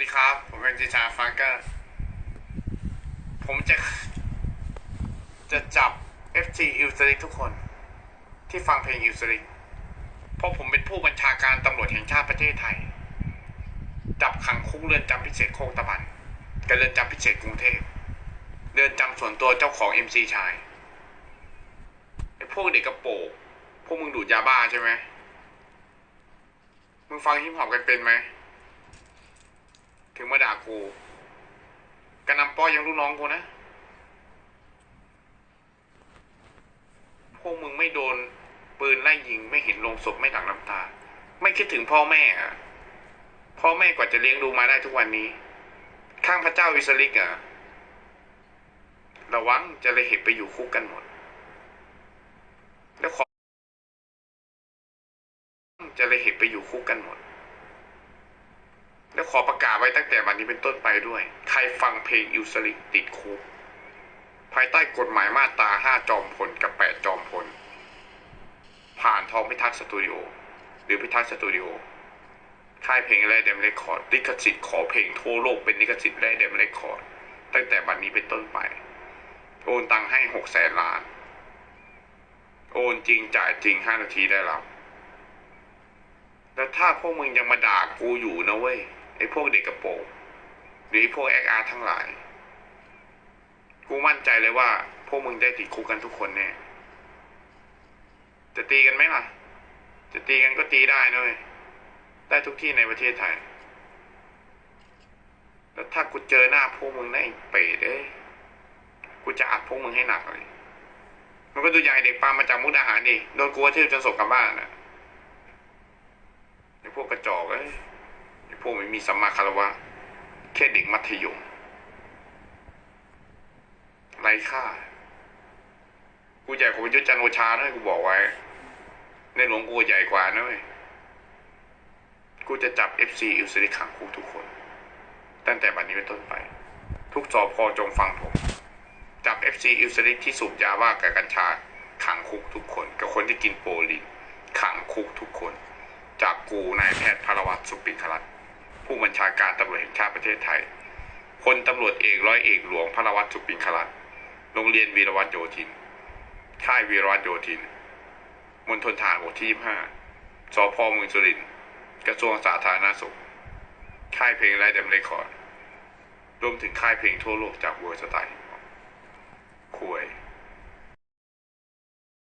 ดีครับ ผมเป็นจิชาฟังเกอร์ ผมจะ จะจับ FG อิวสลิกทุกคน ที่ฟังเพลงอิวสลิกเพราะผมเป็นผู้บัญชาการตำรวจแห่งชาติประเทศไทย จับขังคุกเรือนจำพิเศษโคกตะบันกับเรือนจำพิเศษกรุงเทพเรือนจำส่วนตัวเจ้าของ MC ชายไอ้พวกเด็กกระโปงพวกมึงดูดยาบ้าใช่ไหมมึงฟังฮิปฮอปกันเป็นไหม ถึงมาด่ากูกระนำป้อยังลูกน้องกูนะ พวกมึงไม่โดนปืนไล่ยิงไม่เห็นลงศพไม่หลั่งน้ำตา ไม่คิดถึงพ่อแม่อะพ่อแม่กว่าจะเลี้ยงดูมาได้ทุกวันนี้ ข้างพระเจ้าวิสลิกอะระวังจะเลยเหตุไปอยู่คุกกันหมด แล้วขอจะเลยเหตุไปอยู่คุกกันหมด แล้วขอประกาศไว้ตั้งแต่วันนี้เป็นต้นไปด้วย ใครฟังเพลงอิวสลิกติดคุกภายใต้กฎหมายมาตราห้าจอมพลกับแปดจอมพล ผ่านทองพิทักษ์สตูดิโอ หรือพิทักษ์สตูดิโอ ค่ายเพลงและเดมเรคคอร์ด ลิขสิทธิ์ขอเพลงทั่วโลกเป็นลิขสิทธิ์และเดมเรคคอร์ด ตั้งแต่บัดนนี้เป็นต้นไป โอนตังค์ให้หกแสนล้าน โอนจริงจ่ายจริงห้านาทีได้รับ แล้วถ้าพวกมึงยังมาด่ากูอยู่นะเว้ย ไอ้พวกเด็กกระโปงหรือพวกแอคอาร์ทั้งหลาย กูมั่นใจเลยว่า พวกมึงได้ติดคุกกันทุกคนแน่จะตีกันไหมล่ะ จะตีกันก็ตีได้นะเว้ยได้ทุกที่ในประเทศไทย แล้วถ้ากูเจอหน้าพวกมึงในะไอ้เปรตเอ้กูจะอัดพวกมึงให้หนักเลย มันก็ดูอย่เด็กปามาจากมุกดาหารดิ โดนกูกระทืบจนส่งกลับบ้านน่ะไอ้พวกกระจอกเอ้ยไอ้ พวกไม่มีสัมมาคารวะ แค่เด็กมัธยมไร้ค่ากูใหญ่กว่าประยุทธ์จันโอชานะกูบอกไว้ ในหลวงกูใหญ่กว่านะเว้ยกูจะจับ FC อิวสริขังคุกทุกคน ตั้งแต่บัดนี้เป็นต้นไป ทุกสอบพอจงฟังผม จับ FC อิวสริที่สูบยาว่ากับกัญชา ขังคุกทุกคน กับคนที่กินโปรลินขังคุกทุกคน จากกูนายแพทย์พารวัตสุปินทรัตน์ ผู้บัญชาการตำรวจแห่งชาติประเทศไทยพลตำรวจเอกร้อยเอกหลวงพารวัตสุปินทรัตน์โรงเรียนวีรวัตโยธิน ค่ายวีรวัตโยธินมณฑลทหารบกที่5สพเมืองสุรินทร์กระทรวงสาธารณสุข ค่ายเพลงและเดมเรคคอร์ดรวมถึงค่ายเพลงทั่วโลกจากเวอร์สไตล์คุย